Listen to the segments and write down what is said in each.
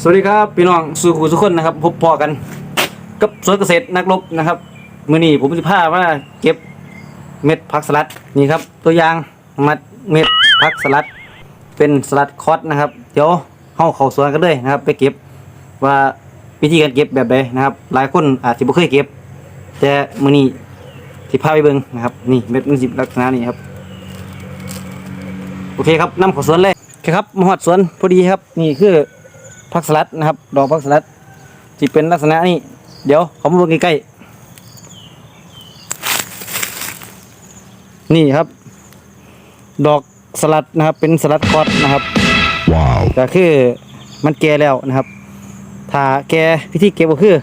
สวัสดีครับพี่น้องสู่ขู่ทุกคนนะครับ พบพอกัน กับสวนเกษตรนักรบนะครับมื้อนี้ผมจะพามาเก็บเม็ดผักสลัดนี่ครับ ตัวอย่างมัดเม็ดผักสลัด เป็นสลัดคอสนะครับ เดี๋ยวเฮาเขาสวนกันเลยนะครับ ไปเก็บว่าวิธีการเก็บแบบใดนะครับ หลายคนอาจจะบ่เคยเก็บ แต่มื้อนี้สิพาไปเบิ่งนะครับนี่เม็ดมันสิบลักษณะนี้ครับโอเคครับนำเขาสวนเลยครับมาฮอดสวนพอดีครับ นี่คือ ผักสลัดนะครับ ดอกผักสลัดที่เป็นลักษณะนี้ เดี๋ยวเขามาดูใกล้ๆนี่ครับ ดอกสลัดนะครับ เป็นสลัดคอสนะครับ Wow. ก็คือมันแก่แล้วนะครับ ถ้าแก่พิธีเก็บก็คือ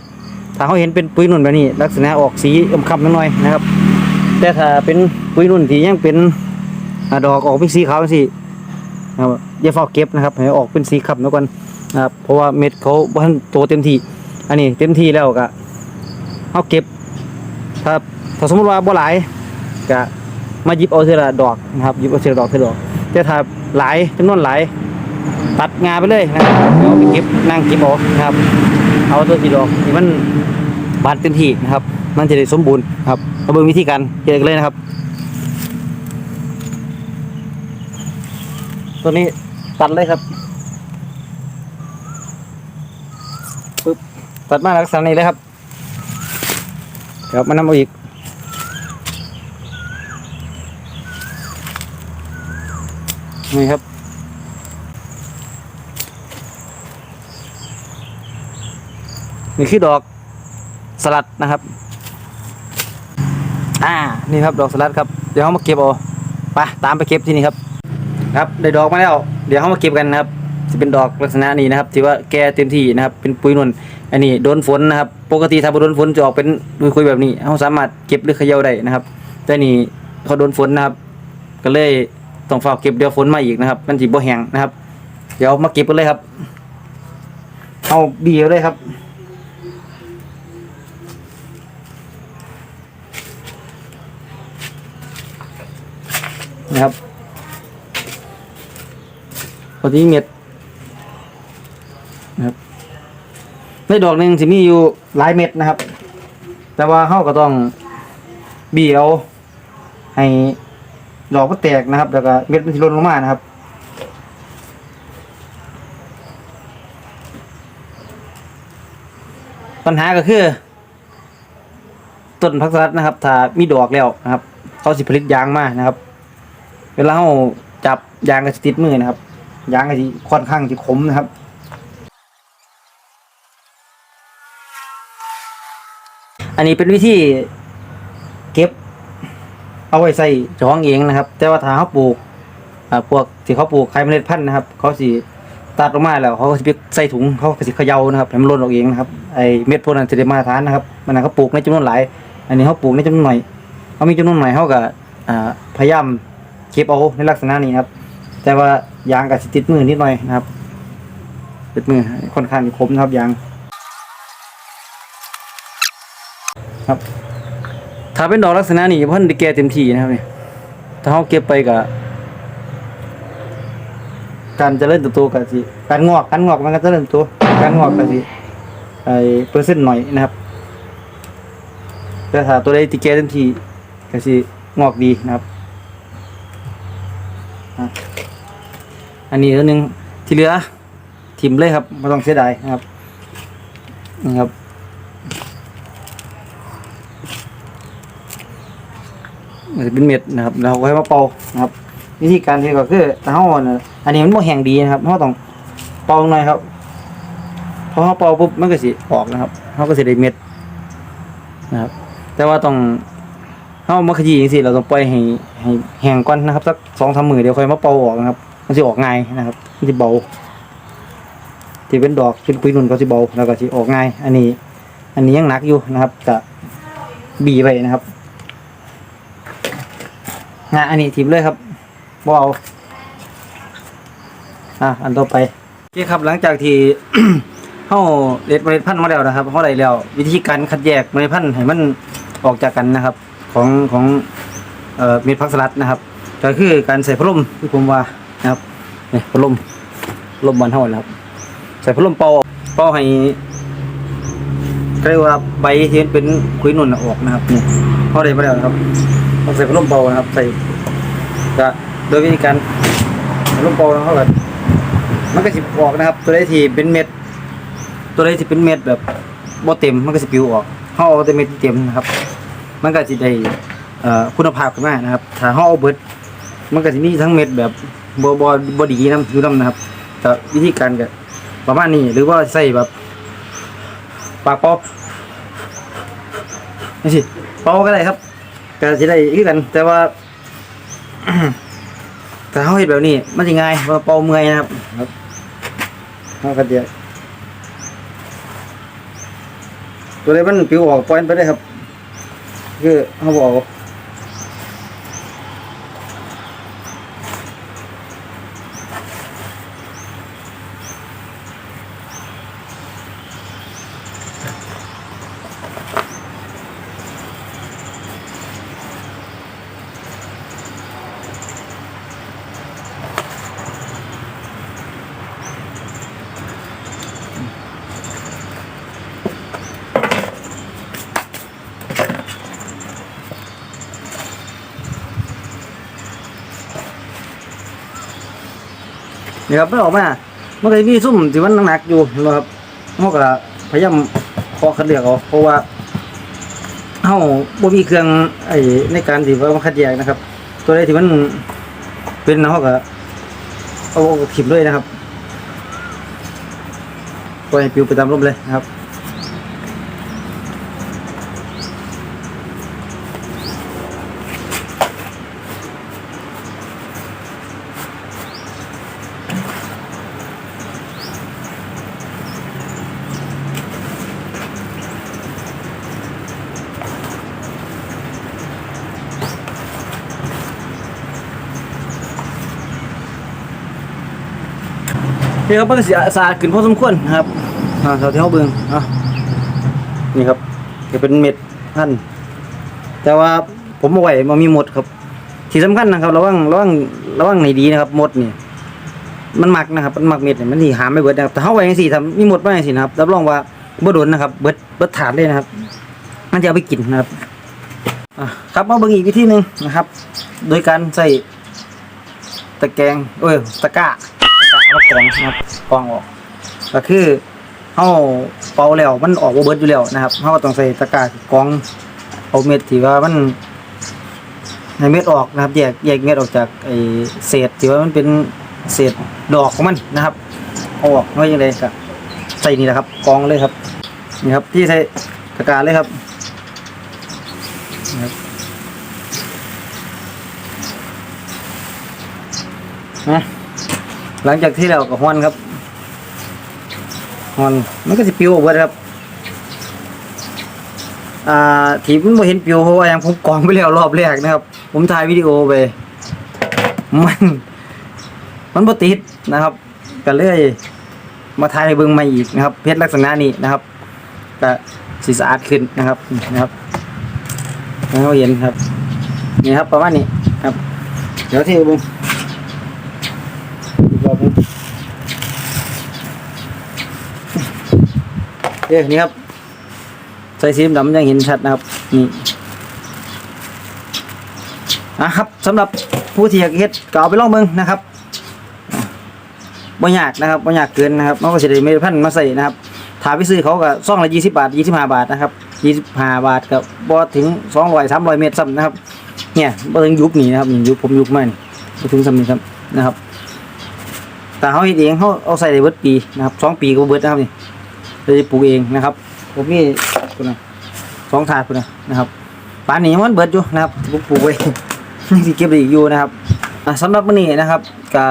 ถ้าเขาเห็นเป็นปุยนุ่นแบบนี้ ลักษณะออกสีอมคำนิดหน่อยนะครับ แต่ถ้าเป็นปุยนุ่นที่ยังเป็นอ่าดอกออกเป็นสีขาวสิ นะครับอย่าเฝ้าเก็บนะครับให้ออกเป็นสีขำแล้วกันนะครับเพราะว่าเม็ดเขาบ่ทันโตเต็มที่อันนี้เต็มที่แล้วก็เขาเก็บถ้าถ้าสมมติว่าบ่หลายก็มาหยิบเอาเทละดอกนะครับหยิบเอาเทละดอกเทละดอกแต่ถ้าหลายจำนวนหลายตัดงาไปเลยนะครับเอาไปเก็บนั่งเก็บเอานะครับ เอาตัวทีดอกที่มันบานเต็มที่นะครับ มันจะได้สมบูรณ์ครับมาเบิ่งวิธีการเฮ็ดกันเลยนะครับ ตัวนี้ตัดเลยครับปึ๊บตัดมาลักษณะนี้เลยครับเดี๋ยวมานำเอาอีกนี่ครับนี่คือดอกสลัดนะครับ อ่า นี่ครับดอกสลัดครับ เดี๋ยวเขามาเก็บเอาไปตามไปเก็บที่นี่ครับ ครับได้ดอกมาแล้ว เดี๋ยวเขามาเก็บกันนะครับจะเป็นดอกลักษณะนี้นะครับที่ว่าแก่เต็มที่นะครับ เป็นปุยนวลอันนี้โดนฝนนะครับ ปกติถ้าบ่โดนฝนจะออกเป็นคุยๆแบบนี้เขาสามารถเก็บหรือเขย่าได้นะครับ แต่นี่เขาโดนฝนนะครับ ก็เลยต้องเฝ้าเก็บเดี๋ยวฝนมาอีกนะครับ มันสิบ่แห้งนะครับ เดี๋ยวมาเก็บกันเลยครับเอาบีเอาเลยครับนะครับ พอดีเม็ดนะครับในดอกหนึ่งสิมีอยู่หลายเม็ดนะครับ แต่ว่าเฮาก็ต้องบีเอาให้ดอกมันแตกนะครับ แล้วก็เม็ดมันสิล่นลงมานะครับปัญหาก็คือต้นพักสลัดนะครับ ถ้ามีดอกแล้วนะครับ เขาสิผลิตยางมานะครับ เวลาเราจับยางก็สิติดมือนะครับ ยางก็สิค่อนข้างจะคมนะครับอันนี้เป็นวิธีเก็บ เอาไว้ใส่จ้องเองนะครับ แต่ว่าถ้าเขาปลูกพวกที่เขาปลูกไข่เมล็ดพันธุ์นะครับ เขาสิตัดออกมาแล้วเขาก็สิไปใส่ถุงเขาสิเขย่านะครับให้มันหล่นออกเองนะครับไอเม็ดพวกนั้นจะได้มาตรฐานนะครับ มันเขาปลูกในจำนวนหลาย อันนี้เขาปลูกในจำนวนหน่อยเขามีจำนวนหน่อยเขาก็พยายามเก็บเอาในลักษณะนี้ครับ แต่ว่ายางกับสติดมือนิดหน่อยนะครับติดมือค่อนข้างคมนะครับยางครับ ถ้าเป็นดอกลักษณะนี้เพิ่นได้แก่เต็มที่นะครับนี่ถ้าเขาเก็บไปกับการเจริญเติบโตกับสิการงอกการงอกมันก็เจริญเติบโตการงอกกับสิไอเปอร์เซ็นต์หน่อยนะครับแต่ถ้าตัวใดที่แก่เต็มที่ก็สิงอกดีนะครับ อันนี้ตัวหนึ่งที่เหลือทิมเลยครับไม่ต้องเสียดายนะครับนี่ครับมันจะเป็นเม็ดนะครับเราก็ให้มาเป่านะครับ วิธีการที่ก็คือถ้าเราเนี่ยอันนี้มันบ่แห้งดีนะครับเราต้องเป่าหน่อยครับพอเราเป่าปุ๊บมันก็สิออกนะครับเราก็สิได้เม็ดนะครับ แต่ว่าต้องเขามาขยี้จังซี่เราต้องปล่อยให้ให้แห้งก่อนนะครับสักสองสามมือเดี๋ยวค่อยมาเป่าออกนะครับ มันจะออกง่ายนะครับมันจะเบาที่เป็นดอกเป็นปุยนุ่นก็จะเบาแล้วก็จะออกง่าย อันนี้ อันนี้ยังหนักอยู่นะครับกะบีไปนะครับงานอันนี้ทิมเลยครับบ่เอาอะอันต่อไปโอเคครับหลังจากที่เฮาเด็ดเมล็ดพันธุ์มาแล้วนะครับเฮาได้แล้ว วิธีการคัดแยกเมล็ดพันธุ์ให้มันออกจากกันนะครับ ของของเอ่อเม็ดผักสลัดนะครับ ก็คือการใส่พัดลมที่ผมว่า นะครับนี่พัดลมพัดลมบอลเท่านะครับ ใส่พัดลมเป่าเป่าให้เรียกว่าใบที่มันเป็นคุยนุ่นออกนะครับนี่พอได้มาแล้วนะครับต้องใส่พัดลมเป่านะครับ ใส่ก็โดยวิธีการพัดลมเป่าแล้วเขาก็มันก็สิออกนะครับ ตัวใดที่เป็นเม็ด ตัวใดที่เป็นเม็ดแบบบ่เต็มมันก็สิปิวออกเขาเอาแต่เม็ดเต็มนะครับ มันก็สิได้คุณภาพขึ้นมานะครับ ถ้าเขาเอาเบิดมันก็สิมีทั้งเม็ดแบบ บ่บ่บ่ดีนํอยู่นํนะครับแต่วิธีการก็ประมาณนี้หรือว่าใส่แบบปลากเป่านี่สิเป่าก็ได้ครับก็สิได้คือกัน แต่ว่าถ้าเฮาเฮ็ดแบบนี้มันสิง่ายเพราะว่าเป่าเมื่อยนะครับครับเฮาก็เดียวตัวใดมันปิวออกปล่อยไปได้ครับ คือเฮาบอก นี่ครับมันออกมามันก็มีซุ่มที่มันหนักๆอยู่นะครับเราก็พยายามพอคัดเลือกเอาเพราะว่าเฮาบ่มีเครื่องไอ้ในการที่ว่ามันคัดแยกนะครับ ตัวใดที่มันเป็นเฮาก็เอาเอาถิ่มด้วยนะครับปล่อยให้ปิวไปตามลมเลยนะครับ นี่ครับมันก็สิสะอาดขึ้นพอสมควรนะครับอ่าเท่าที่เขาเบิ่งอะนี่ครับจะเป็นเม็ดพันธุ์แต่ว่าผมเอาไว้มันมีหมดครับที่สำคัญนะครับระวังระวังระวังให้ดีนะครับหมดนี่มันมักนะครับมันมักเม็ดเนี่ยมันที่หาไม่เบิดนะครับแต่เขาไว้จังซี่ทำมีหมดมาจังซี่นะครับรับรองว่าบ่โดนนะครับ เบิดเบิดถาดเลยนะครับมันจะเอาไปกินนะครับอะครับมาเบิ่งอีกวิธีหนึงนะครับ โดยการใส่ตะแกรงเอ้ยตะกร้า เอากองนะครับกองออก ก็คือเฮาเป่าแล้วมันออกบ่เบิร์ดอยู่แล้วนะครับเฮาก็ต้องใส่ตะกร้ากองเอาเม็ดที่ว่ามันให้เม็ดออกนะครับแยกแยกเม็ดออกจากไอเศษที่ว่ามันเป็นเศษดอกของมันนะครับเอาออกไว้ยังไงก็ใส่นี่แหละครับกองเลยครับนี่ครับที่ใส่ตะกร้าเลยครับนะ หลังจากที่เราก็ฮอนครับฮอนมันก็สิปิวออกเบิดครับ อ่าที่มันบ่เห็นปิวเพราะว่ายังผมกรองไปแล้วรอบแรกนะครับ ผมถ่ายวิดีโอไป มัน มันบ่ติดนะครับก็เลยมาถ่ายให้เบิ่งใหม่อีกนะครับ เพชรลักษณะนี้นะครับก็สิสะอาดขึ้นนะครับนะครับให้เราเห็นครับนี่ครับประมาณนี้ครับ เดี๋ยวที่เบิ่ง อีกรอบหนึง เอ้ยนี่ครับ ใส่สีดำยังเห็นชัดนะครับ นี่นะครับสำหรับผู้ที่อยากเฮ็ดก็เอาไปลองเบิ่งนะครับบ่ยากนะครับบ่ยากเกินนะครับมันก็สิได้เมล็ดพันธุ์มาใส่นะครับถ้าไปซื้อเขาก็ซองละ20บาท25บห้าบาทนะครับ25บห้าบาทกับบ่ถึง200 300เมตรซ้ำนะครับ เนี่ยบ่ถึงยุคนี้นะครับยุคผมยุคมานี่บ่ถึงซ้ำนี้ครับนะครับ แต่เขาเฮ็ดเองเขาเอาใส่ได้เบิดปีนะครับสองปีก็บ่เบิดนะครับนี่ เราจะปลูกเองนะครับ ผมมีคุณนะสองถาดคุณนะนะครับป่านนี้มันเบิดอยู่นะครับที่ผมปลูกไว้ยังสิเก็บอีกอยู่นะครับสำหรับมื้อนี้นะครับก็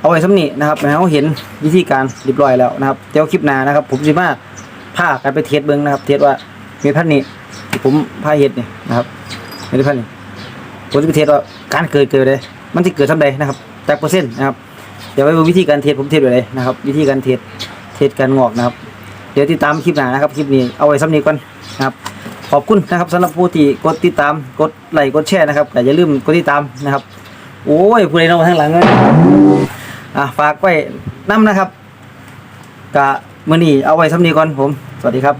เอาไว้สำนี้นะครับให้เขาเห็นวิธีการเรียบร้อยแล้วนะครับเดี๋ยวคลิปหน้านะครับ ผมสิมาพากันไปเทสเบิ่งนะครับเทสว่าเมล็ดพันธุ์นี้ที่ผมพาเฮ็ดเนี่ยนะครับเมล็ดพันธุ์นี้ผมจะไปเทสว่าการเกิดเกิดเลยมันสิเกิดทำใดนะครับจากเปอร์เซ็นต์นะครับเดี๋ยวไว้ดูวิธีการเทสผมเทสไว้เลยนะครับ วิธีการเทส เทสการงอกนะครับ เดี๋ยวติดตามคลิปหน้านะครับคลิปนี้เอาไว้ซ้ำนี้ก่อนนะครับขอบคุณนะครับสำหรับผู้ที่กดติดตามกดไลค์กดแชร์นะครับแต่อย่าลืมกดติดตามนะครับ โอ้ยผู้ใดนอกทางหลังเลยอะฝากไว้น้ำนะครับกะมื้อนี้เอาไว้สำนี้ก่อนผม สวัสดีครับ